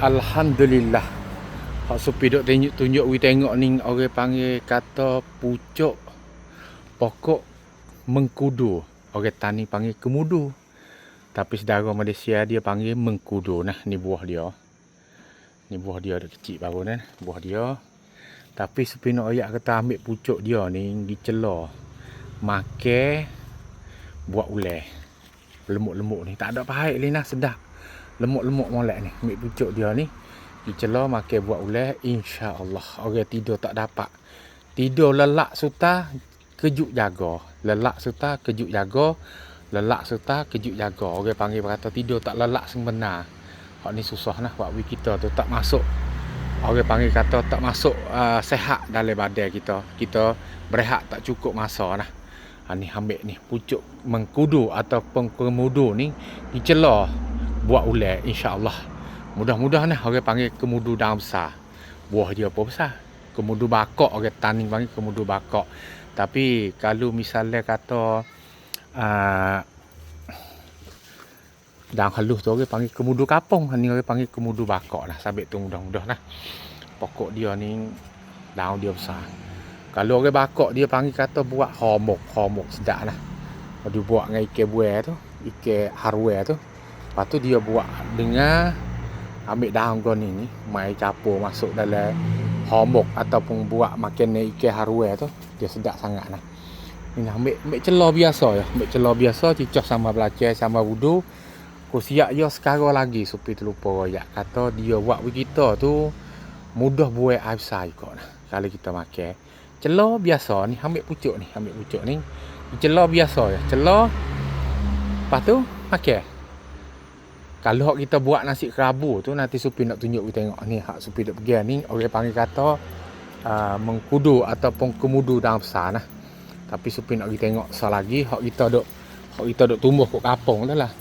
Alhamdulillah. Hak supi duk tunjuk tunjuk we tengok ni orang panggil kata pucuk pokok mengkudu. Orang tani panggil kemudu. Tapi saudara Malaysia dia panggil mengkudu. Nah, ni buah dia. Ni buah dia ada kecil baru ni. Buah dia. Tapi supi nak ayak kata ambil pucuk dia ni dicela. Makan buat uleh. Lemuk-lemuk ni. Tak ada pahit ni nah sedap lemuk-lemuk molek ni ambil pucuk dia ni. Dicela makan buat ulah insya-Allah. Orang tidur tak dapat. Tidur lelak suta kejuk jaga. Lelak suta kejuk jaga. Lelak suta kejuk jaga. Orang panggil kata tidur tak lelak sebenar hak ni susah nah buat kita tu tak masuk. Orang panggil kata tak masuk uh, sehat dalam badan kita. Kita berehat tak cukup masa nah. Ha, ni ambil ni pucuk mengkudu ataupun kemudu ni dicela buat ulat insya-Allah. Mudah-mudahan lah orang panggil kemudu daun besar. Buah dia apa besar? Kemudu bakok orang tani panggil kemudu bakok. Tapi kalau misalnya kata uh, daun halus tu orang panggil kemudu kapung, ni orang panggil kemudu bakok lah. Sabit tu mudah-mudah lah. Pokok dia ni daun dia besar. Kalau orang bakok dia panggil kata buat homok, homok sedap lah. Dia buat dengan ikan buah tu, ikan harwe tu, Lepas tu dia buat dengan ambil daun goni ni, mai capur masuk dalam homok ataupun buat makan ikan harwe tu, dia sedap sangat lah. Ni ambil ambil celor biasa ya, ambil celor biasa cicah sama belajar sama wudu. Ku siap ya sekarang lagi supi terlupa royak. Kata dia buat kita tu mudah buat air besar juga nah. Kalau kita makan. Celor biasa ni ambil pucuk ni, ambil pucuk ni. Celor biasa ya, celor. Lepas tu makan. Kalau kita buat nasi kerabu tu nanti Supi nak tunjuk kita tengok ni hak Supi dak pergi ni orang panggil kata uh, mengkudu ataupun kemudu dalam besar nah. Tapi Supi nak kita tengok sekali lagi hak kita dok hak kita dok tumbuh kat kampung tu lah.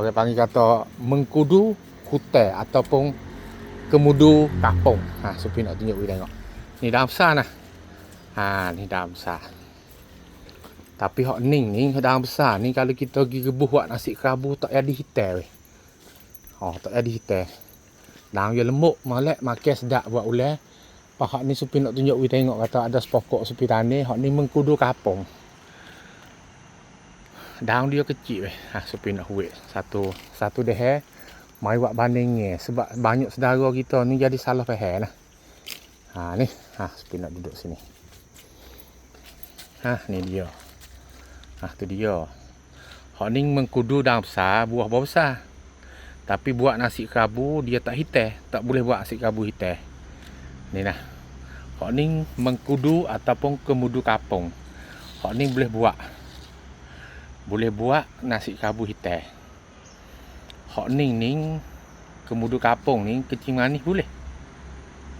Orang panggil kata mengkudu kutai ataupun kemudu kampung. Ha Supi nak tunjuk kita tengok. Ni dalam besar nah. Ha ni dalam besar. Tapi hak ning ni dalam besar ni kalau kita pergi rebuh buat nasi kerabu tak jadi hitam weh. Oh, tak ada hitam. Daun dia lembut, molek, makan sedap buat ular. Pak ni supi nak tunjuk we tengok kata ada sepokok supi tani, hak ni mengkudu kapung. Daun dia kecil weh. Ha supi nak huik satu satu deh. Mai buat banding sebab banyak saudara kita ni jadi salah faham lah. Ha ni, ha supi nak duduk sini. Ha ni dia. Ha tu dia. Hak ni mengkudu daun besar, buah buah besar. Tapi buat nasi kerabu dia tak hitam, tak boleh buat nasi kerabu hitam. Ni nah. Hak ni mengkudu ataupun kemudu kapung. Hak ni boleh buat. Boleh buat nasi kerabu hitam. Hak ni ni kemudu kapung ni kecing manis boleh.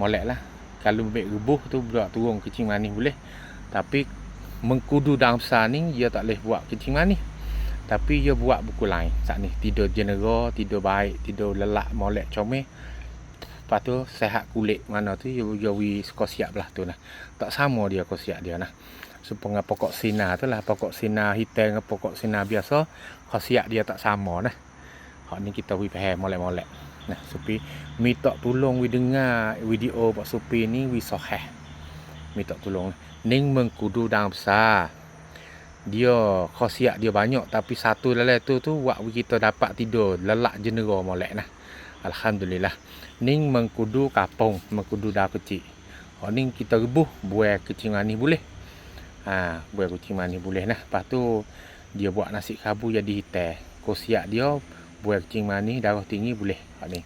Molek lah. Kalau ambil rebuh tu buat turun kecing manis boleh. Tapi mengkudu dalam besar ni dia tak boleh buat kecing manis. Tapi dia buat buku lain saat ni tidur general, tidur baik, tidur lelak, molek comel. Lepas tu sehat kulit mana tu dia jadi kosiak belah tu lah. Tak sama dia kosiak dia nah. Supaya pokok sinar tu lah, pokok sinar hitam dengan pokok sinar biasa, kosiak dia tak sama nah. Hak ni kita wi faham molek-molek. Nah, supi minta tolong wi dengar video Pak Supi ni wi sahih. Minta tolong. Ning mengkudu dalam besar dia khasiat dia banyak tapi satu lelai tu tu buat kita dapat tidur lelak jenera molek nah. Alhamdulillah. Ning mengkudu kapung mengkudu dah kecil oh ning kita rebuh buah kecil manis boleh. Ha buah kecil manis boleh nah. Lepas tu dia buat nasi kabu jadi hitam khasiat dia buah kecil manis darah tinggi boleh. Hak ni.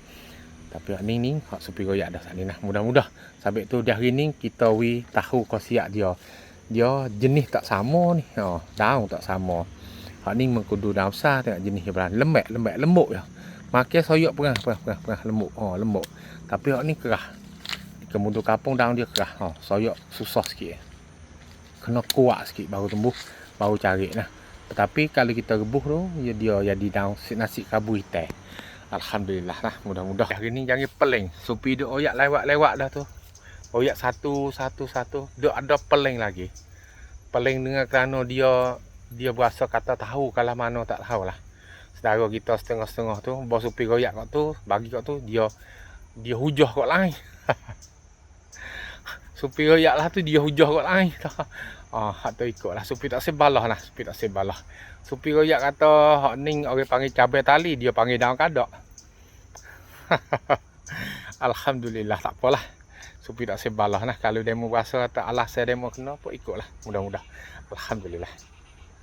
Tapi hak ni ni hak supi royak dah sat ni nah. Mudah-mudah. Sampai tu di hari ni kita wi tahu khasiat dia dia jenis tak sama ni. Ha, daun tak sama. Hak ni mengkudu daun besar tengok jenis dia berani. Lembek, lembek, lembut ya. Makan soyok perah, perah, perah, perah, lembut. Ha, lembut. Tapi hak ni kerah. Kemudian kapung daun dia kerah. Ha, soyok susah sikit. Kena kuat sikit baru tumbuh, baru cari nah. Tetapi kalau kita rebuh tu, dia, dia jadi daun nasi kabu hitam. Alhamdulillah lah, mudah-mudah. Hari ni jangan peling. Supi dia oyak lewat-lewat dah tu. Oyak satu, satu, satu. Dia ada peling lagi. Peling dengan kerana dia dia berasa kata tahu kalau mana tak tahu lah. Sedara kita setengah-setengah tu, bos upi royak kat tu, bagi kat tu, dia Dia hujah kat lain. Supi royak lah tu dia hujah kat lain. Ah, hak tu ikut lah. Supi tak sebalah lah. Supi tak sebalah. Supi royak kata hak ning orang panggil cabai tali, dia panggil daun kadak. Alhamdulillah tak apalah. Supi tak sebalah lah. Kalau demo rasa tak alas saya demo kena apa ikutlah. Mudah-mudah. Alhamdulillah.